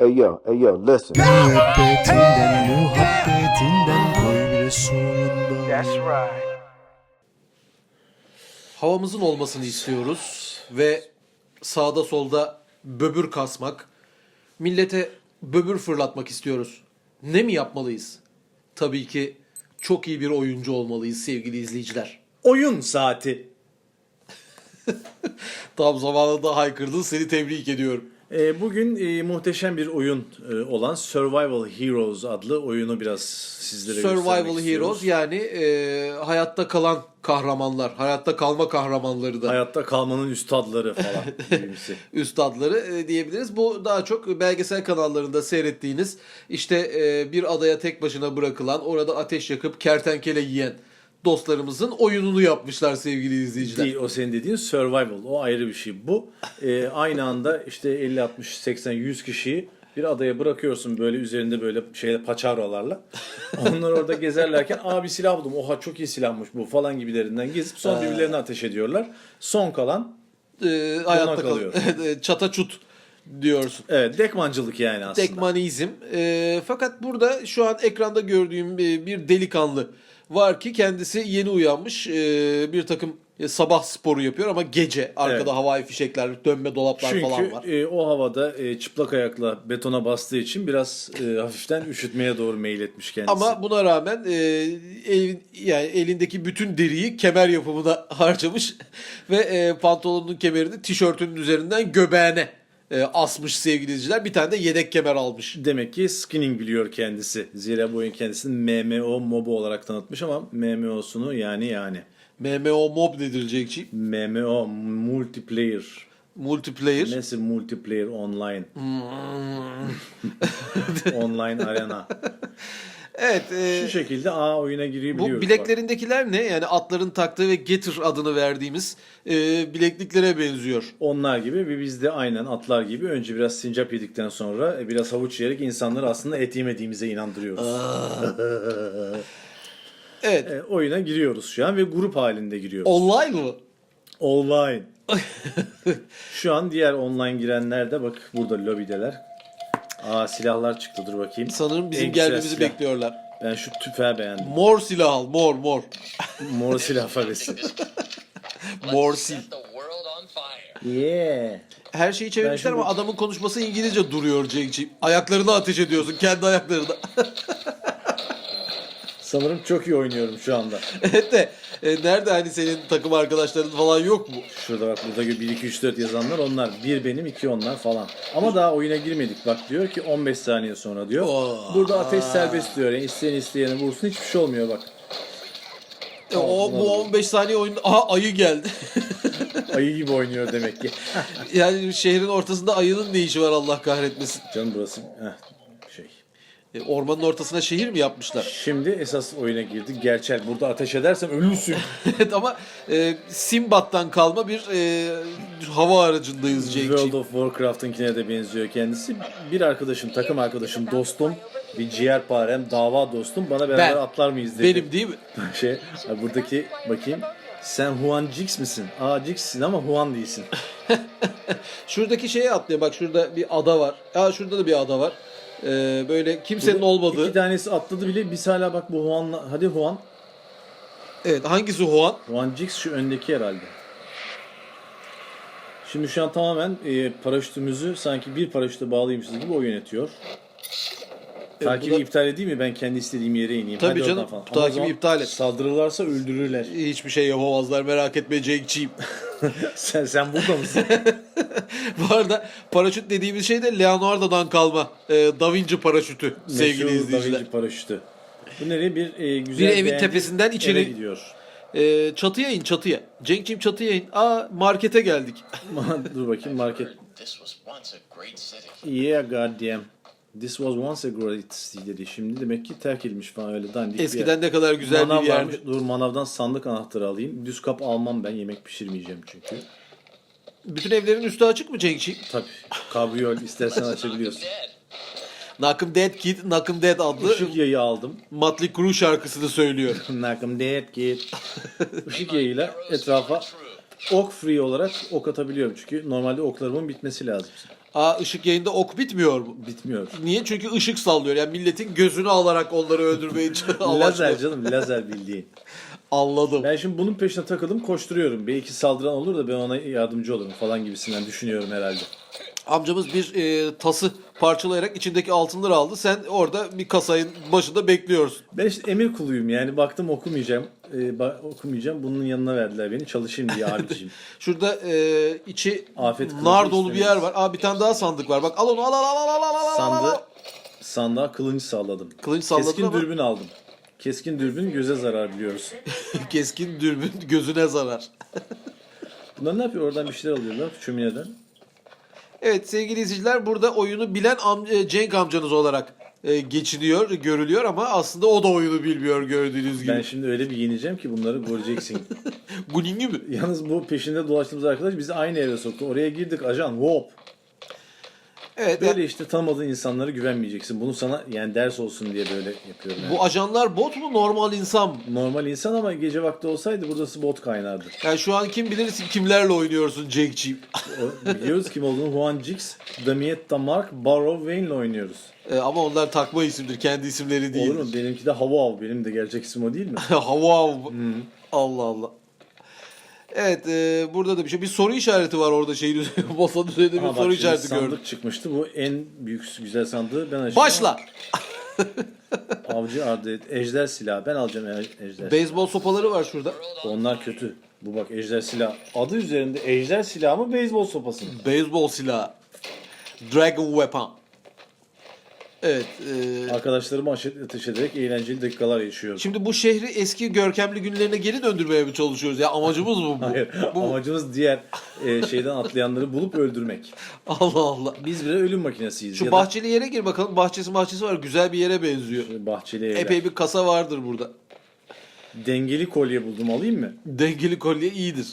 Hey yo, hey yo, listen. Muhabbetinden muhabbetinden koy bile sonunda. That's right. havamızın olmasını istiyoruz ve sağda solda böbür kasmak, millete böbür fırlatmak istiyoruz. Ne mi yapmalıyız? Tabii ki çok iyi bir oyuncu olmalıyız sevgili izleyiciler. Oyun saati. Tam zamanında haykırdın seni tebrik ediyorum. Ee, bugün e, muhteşem bir oyun e, olan Survival Heroes adlı oyunu biraz sizlere göstermek Survival istiyoruz. Heroes yani e, hayatta kalan kahramanlar, hayatta kalma kahramanları da Hayatta kalmanın üstadları falan üstadları e, diyebiliriz. Bu daha çok belgesel kanallarında seyrettiğiniz işte e, bir adaya tek başına bırakılan orada ateş yakıp kertenkele yiyen dostlarımızın oyununu yapmışlar sevgili izleyiciler. Değil o senin dediğin survival. O ayrı bir şey. Bu e, aynı anda işte 50 60 80 100 kişiyi bir adaya bırakıyorsun böyle üzerinde böyle şeyle paçavralarla. Onlar orada gezerlerken abi silah buldum. Oha çok iyi silahmış bu falan gibilerinden gezip sonra birbirlerine ateş ediyorlar. Son kalan E, hayatta kalıyor. kalıyor. Çata çut diyorsun. evet dekmancılık yani aslında. Tekmanizm. E, fakat burada şu an ekranda gördüğüm bir, bir delikanlı var ki kendisi yeni uyanmış e, bir takım e, sabah sporu yapıyor ama gece arkada Evet. havai fişekler, dönme dolaplar Çünkü falan var. e, o havada e, çıplak ayakla betona bastığı için biraz e, hafiften üşütmeye doğru meyletmiş kendisi. Ama buna rağmen e, elin, yani elindeki bütün deriyi kemer yapımına harcamış ve e, pantolonun kemerini tişörtünün üzerinden göbeğine e, asmış sevgili izleyiciler. Bir tane de yedek kemer almış. Demek ki skinning biliyor kendisi. Zira bu oyun kendisini MMO mobu olarak tanıtmış ama MMO'sunu yani yani. MMO mob nedir Cenk'ciğim? MMO multiplayer. Multiplayer. Nasıl multiplayer online? online arena. Evet. e, Şu şekilde A oyuna giriyor bu bileklerindekiler ne? Yani atların taktığı ve getir adını verdiğimiz e, bilekliklere benziyor. Onlar gibi ve biz de aynen atlar gibi önce biraz sincap yedikten sonra e, biraz havuç yiyerek insanları aslında et yemediğimize inandırıyoruz. Evet. E, oyuna giriyoruz şu an ve grup halinde giriyoruz. Online mı? Online. şu an diğer online girenler de bak burada lobideler. Aa silahlar çıktı dur bakayım. Sanırım bizim En güzel gelmemizi silah. bekliyorlar. Ben şu tüfeği beğendim. Mor silah al. Mor mor. Mor silah faresi. Mor sil. Set the world on fire. Yeah. Her şeyi çevirmişler Ben şimdi- ama adamın konuşması İngilizce duruyor Cenk'ciğim. Ayaklarına ateş ediyorsun. Kendi ayaklarına. Sanırım çok iyi oynuyorum şu anda. evet de e, nerede hani senin takım arkadaşların falan yok mu? Şurada bak burada 1 2 3 4 yazanlar onlar. Bir benim, iki onlar falan. Ama daha oyuna girmedik. Bak diyor ki 15 saniye sonra diyor. Oo. Burada ateş serbest diyor. Yani isteyen isteyeni vursun hiçbir şey olmuyor bak. E, o bu 15 saniye oyunda aha ayı geldi. Ayı gibi oynuyor demek ki. yani şehrin ortasında ayının ne işi var Allah kahretmesin. Canım burası heh, şey. E, ormanın ortasına şehir mi yapmışlar? Şimdi esas oyuna girdik. Gerçel burada ateş edersem ölürsün. evet ama e, Simbat'tan kalma bir e, hava aracındayız World Cenk'ciğim. of Warcraft'ınkine de benziyor kendisi. Bir arkadaşım, takım arkadaşım, dostum, bir ciğerparem, dava dostum bana beraber Ben. atlar mıyız dedi. Benim değil mi? Şey, buradaki bakayım. Sen Juan Jix misin? Aa Jix'sin ama Juan değilsin. Şuradaki şeye atlıyor. Bak şurada bir ada var. Aa şurada da bir ada var. Ee, böyle kimsenin olmadığı. İki tanesi atladı bile. Biz hala bak bu Juan'la... Hadi Juan. Evet hangisi Juan? Juan Jix şu öndeki herhalde. Şimdi şu an tamamen e, paraşütümüzü sanki bir paraşüte bağlıymışız gibi o yönetiyor. Takibi bu da- iptal edeyim mi? Ben kendi istediğim yere ineyim. Tabii Hadi canım, falan. takibi iptal et. Saldırırlarsa öldürürler. Hiçbir şey yapamazlar merak etme Cenk'ciğim. sen sen burada mısın? Bu arada paraşüt dediğimiz şey de Leonardo'dan kalma e, Da Vinci paraşütü sevgili Meşhur Da izleyiciler. Vinci paraşütü. Bu nereye? Bir e, güzel Bir evin tepesinden eve içeri- gidiyor. E, çatıya in çatıya. Cenk'ciğim çatıya in. Aa markete geldik. Dur bakayım market. This was once a great city. Yeah goddamn. This was once a great city dedi. Şimdi demek ki terk edilmiş falan öyle dandik bir yer. Eskiden ne kadar güzel Manav bir varmış. yerdi. Dur manavdan sandık anahtarı alayım. Düz kap almam ben. Yemek pişirmeyeceğim çünkü. Bütün evlerin üstü açık mı Cenk'ciğim? Tabii. Kabriyol istersen açabiliyorsun. Knock'em Dead Kid, Knock'em Dead adlı Işık yayı aldım. Motley Crue şarkısını söylüyor. Nakım dead git. Işık yayıyla etrafa ok free olarak ok atabiliyorum. Çünkü normalde oklarımın bitmesi lazım. Aa ışık yayında ok bitmiyor mu? Bitmiyor. Niye? Çünkü ışık sallıyor. Yani milletin gözünü alarak onları öldürmeye lazer amaçlıyor. canım lazer bildiğin. Anladım. Ben şimdi bunun peşine takıldım koşturuyorum. Belki saldıran olur da ben ona yardımcı olurum falan gibisinden düşünüyorum herhalde amcamız bir e, tası parçalayarak içindeki altınları aldı. Sen orada bir kasayın başında bekliyorsun. Ben işte emir kuluyum yani baktım okumayacağım. E, bak, okumayacağım. Bunun yanına verdiler beni çalışayım diye abiciğim. Şurada e, içi Afet nar dolu bir yer var. Aa bir tane daha sandık var. Bak al onu al al al al al al. Sandı, sandığa kılıncı salladım. Kılıncı salladım Keskin ama... dürbün aldım. Keskin dürbün göze zarar biliyoruz. Keskin dürbün gözüne zarar. Bunlar ne yapıyor? Oradan bir şeyler alıyorlar şömineden. Evet sevgili izleyiciler burada oyunu bilen am- Cenk amcanız olarak e, geçiniyor, görülüyor ama aslında o da oyunu bilmiyor gördüğünüz gibi. Ben şimdi öyle bir yeneceğim ki bunları göreceksin. Guningi mi? Yalnız bu peşinde dolaştığımız arkadaş bizi aynı eve soktu. Oraya girdik ajan hop. Evet. Böyle işte tanımadığın insanlara güvenmeyeceksin. Bunu sana yani ders olsun diye böyle yapıyorum. Yani. Bu ajanlar bot mu normal insan mı? Normal insan ama gece vakti olsaydı burası bot kaynardı. Yani şu an kim bilir kimlerle oynuyorsun Cenk'ciğim. O- Biliyoruz kim olduğunu. Juan Jix, Damietta Mark, Barrow Wayne'le oynuyoruz. E, ama onlar takma isimdir. Kendi isimleri değil. Olur mu? Benimki de Hava Av. Benim de gerçek isim o değil mi? Hava Allah Allah. Evet e, burada da bir şey. Bir soru işareti var orada şeyin. Masanın üzerinde bir Ha, bak soru şimdi işareti sandık gördüm. çıkmıştı. Bu en büyük güzel sandığı ben açacağım. Başla. Avcı adet, ejder silahı. Ben alacağım e- ejder. Beyzbol sopaları var şurada. Onlar kötü. Bu bak ejder silahı. Adı üzerinde ejder silahı mı beyzbol sopası mı? Beyzbol silahı. Dragon Weapon. Evet. e, Arkadaşlarımı ateş ederek eğlenceli dakikalar yaşıyorum. şimdi bu şehri eski görkemli günlerine geri döndürmeye mi çalışıyoruz? Ya amacımız mı bu? Hayır. bu Amacımız diğer e, şeyden atlayanları bulup öldürmek. Allah Allah. Biz bile ölüm makinesiyiz. Şu ya bahçeli yere gir bakalım. Bahçesi bahçesi var. Güzel bir yere benziyor. da bahçeli evler. Epey bir kasa vardır burada. Dengeli kolye buldum alayım mı? Dengeli kolye iyidir.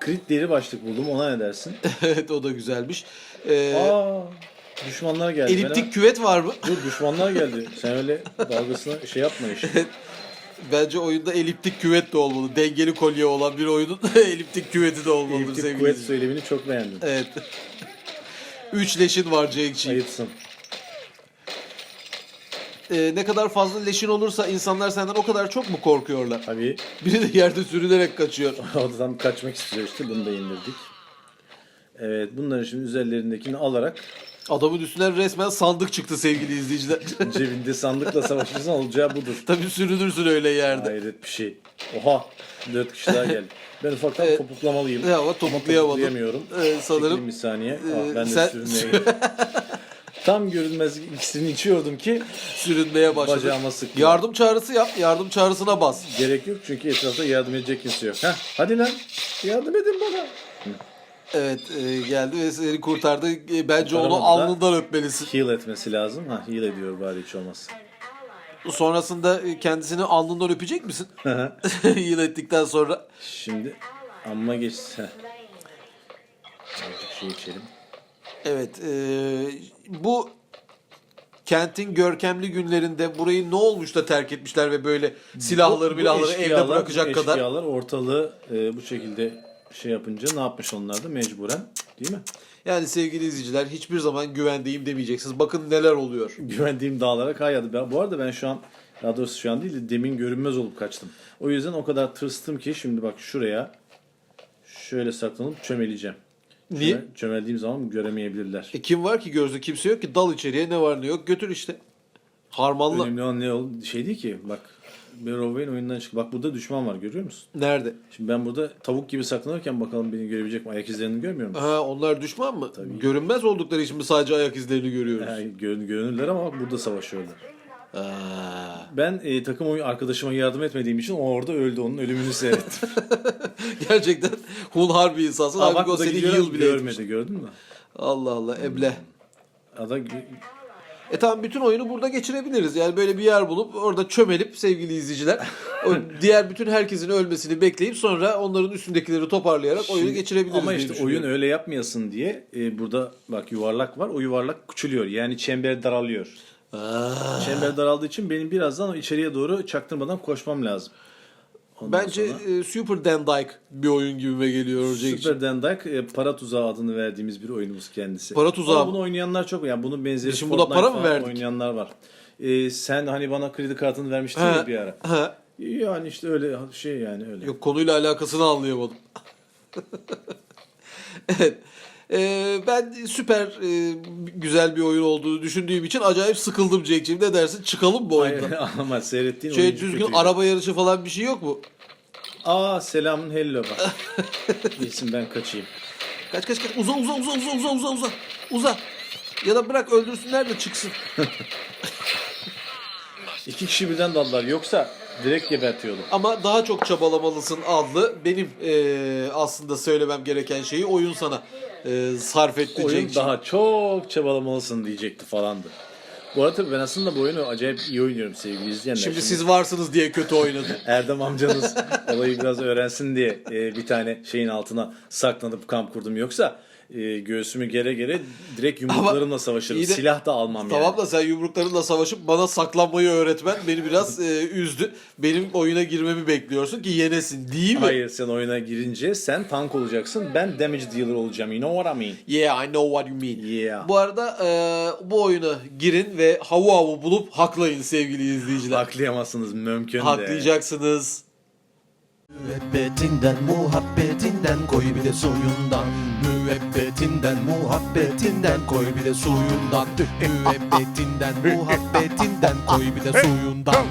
Krit deri başlık buldum ona ne dersin? evet o da güzelmiş. Ee, Aa, düşmanlar geldi. Eliptik küvet var mı? Dur düşmanlar geldi. Sen öyle dalgasına şey yapma işte. Bence oyunda eliptik küvet de olmalı. Dengeli kolye olan bir oyunun eliptik küveti de olmalıdır Eliptik sevgili kuvvet izleyiciler. söylemini çok beğendim. Evet. Üç leşin var Cenk'ciğim. Ayıpsın. Ee, ne kadar fazla leşin olursa insanlar senden o kadar çok mu korkuyorlar? Tabii Biri de yerde sürünerek kaçıyor. odadan kaçmak istiyor işte. Bunu da indirdik. Evet bunları şimdi üzerlerindekini alarak Adamın üstünden resmen sandık çıktı sevgili izleyiciler. cebinde sandıkla savaşırsan olacağı budur. Tabii sürünürsün öyle yerde. Hayret bir şey. Oha. Dört kişi daha geldi. Ben ufaktan Evet. topuklamalıyım. Ya ama topuklayamadım. Ee, sanırım Çekilin bir saniye. Ee, Ah, ben de sen- sürünmeye. Tam görünmez iksirini içiyordum ki sürünmeye başladı. bacağıma sıktı. Yardım çağrısı yap. Yardım çağrısına bas. Gerek yok çünkü etrafta yardım edecek kimse yok. Heh, hadi lan yardım edin bana. Evet e, geldi ve seni kurtardı. E, bence onu Kurtaramadı da. alnından öpmelisin. Heal etmesi lazım. Ha heal ediyor bari hiç olmaz. Sonrasında e, kendisini alnından öpecek misin? Heal ettikten sonra. Şimdi amma geç. Heh. Azıcık şey içelim. Evet. e, bu kentin görkemli günlerinde burayı ne olmuş da terk etmişler ve böyle silahları Bu- bu milahları evde eşkıyalar- bırakacak bu kadar. Eşkıyalar ortalığı e, bu şekilde şey yapınca ne yapmış onlar da mecburen değil mi? Yani sevgili izleyiciler hiçbir zaman güvendeyim demeyeceksiniz. Bakın neler oluyor. Güvendiğim dağlara kayyadı. Bu arada ben şu an daha doğrusu şu an değil de demin görünmez olup kaçtım. O yüzden o kadar tırstım ki şimdi bak şuraya şöyle saklanıp çömeleceğim. Niye? Çömeldiğim zaman göremeyebilirler. E kim var ki gözde kimse yok ki dal içeriye ne var ne yok götür işte. Harmanla. Önemli olan ne oldu? Şey değil ki bak Wayne oyundan çıktı. Bak burada düşman var görüyor musun? Nerede? Şimdi ben burada tavuk gibi saklanırken bakalım beni görebilecek mi? Ayak izlerini görmüyor musun? Ha onlar düşman mı? Tabii. Görünmez oldukları için mi sadece ayak izlerini görüyoruz? Yani görün, görünürler ama bak burada savaşıyorlar. Ha. Ben e, takım oyun arkadaşıma yardım etmediğim için o orada öldü. Onun ölümünü seyrettim. Gerçekten hunhar bir insansın. Aa, bak Halbuki o seni heal bile etmiş. görmedi gördün mü? Allah Allah eble. Ada E tamam bütün oyunu burada geçirebiliriz. Yani böyle bir yer bulup orada çömelip sevgili izleyiciler o diğer bütün herkesin ölmesini bekleyip sonra onların üstündekileri toparlayarak oyunu Şimdi- geçirebiliriz Ama diye işte oyun düşünüyorum. öyle yapmayasın diye e, burada bak yuvarlak var. O yuvarlak küçülüyor. Yani çember daralıyor. Aa, Çember daraldığı için benim birazdan içeriye doğru çaktırmadan koşmam lazım. Ondan Bence sonra- e, Super Dandike bir oyun gibime geliyor Jack için. Super Dandike e, para tuzağı adını verdiğimiz bir oyunumuz kendisi. Para tuzağı Ama bunu oynayanlar çok. Yani bunun benzeri Şimdi buna Fortnite para mı verdik? oynayanlar var. E, sen hani bana kredi kartını vermiştin He, ya bir ara. he. Yani işte öyle şey yani öyle. Yok konuyla alakasını anlayamadım. evet. Ee, ben süper e, güzel bir oyun olduğunu düşündüğüm için acayip sıkıldım Jack'ciğim. Ne dersin? Çıkalım bu Hayır, oyundan. ama seyrettiğin Şey oyuncu düzgün kötüydü. araba yarışı falan bir şey yok mu? Aa selamın hello bak. Geçsin ben kaçayım. Kaç kaç kaç. Uza uza uza uza uza uza uza. Uza. Ya da bırak öldürsünler de çıksın. İki kişi birden daldılar. Yoksa direkt gebertiyordum. Ama daha çok çabalamalısın adlı benim e, aslında söylemem gereken şeyi oyun sana e, sarf etti Oyun Cenk'ciğim. daha çok çabalamalısın diyecekti falandı. Bu arada tabii ben aslında bu oyunu acayip iyi oynuyorum sevgili izleyenler. Şimdi siz varsınız diye kötü oynadım. Erdem amcanız olayı biraz öğrensin diye e, bir tane şeyin altına saklanıp kamp kurdum. Yoksa e, göğsümü gere gere direkt yumruklarımla savaşırım. iyi de- Silah da almam Tamam yani. da sen yumruklarınla savaşıp bana saklanmayı öğretmen beni biraz e, üzdü. Benim oyuna girmemi bekliyorsun ki yenesin değil mi? Hayır sen oyuna girince sen tank olacaksın. Ben damage dealer olacağım. You know what I mean? Yeah I know what you mean. Yeah. Bu arada e, bu oyuna girin ve havu havu bulup haklayın sevgili izleyiciler. Haklayamazsınız mümkün de. Haklayacaksınız. Müebbetinden muhabbetinden koy bir de suyundan Müebbetinden muhabbetinden koy bir de suyundan. Müebbetinden muhabbetinden koy bir de suyundan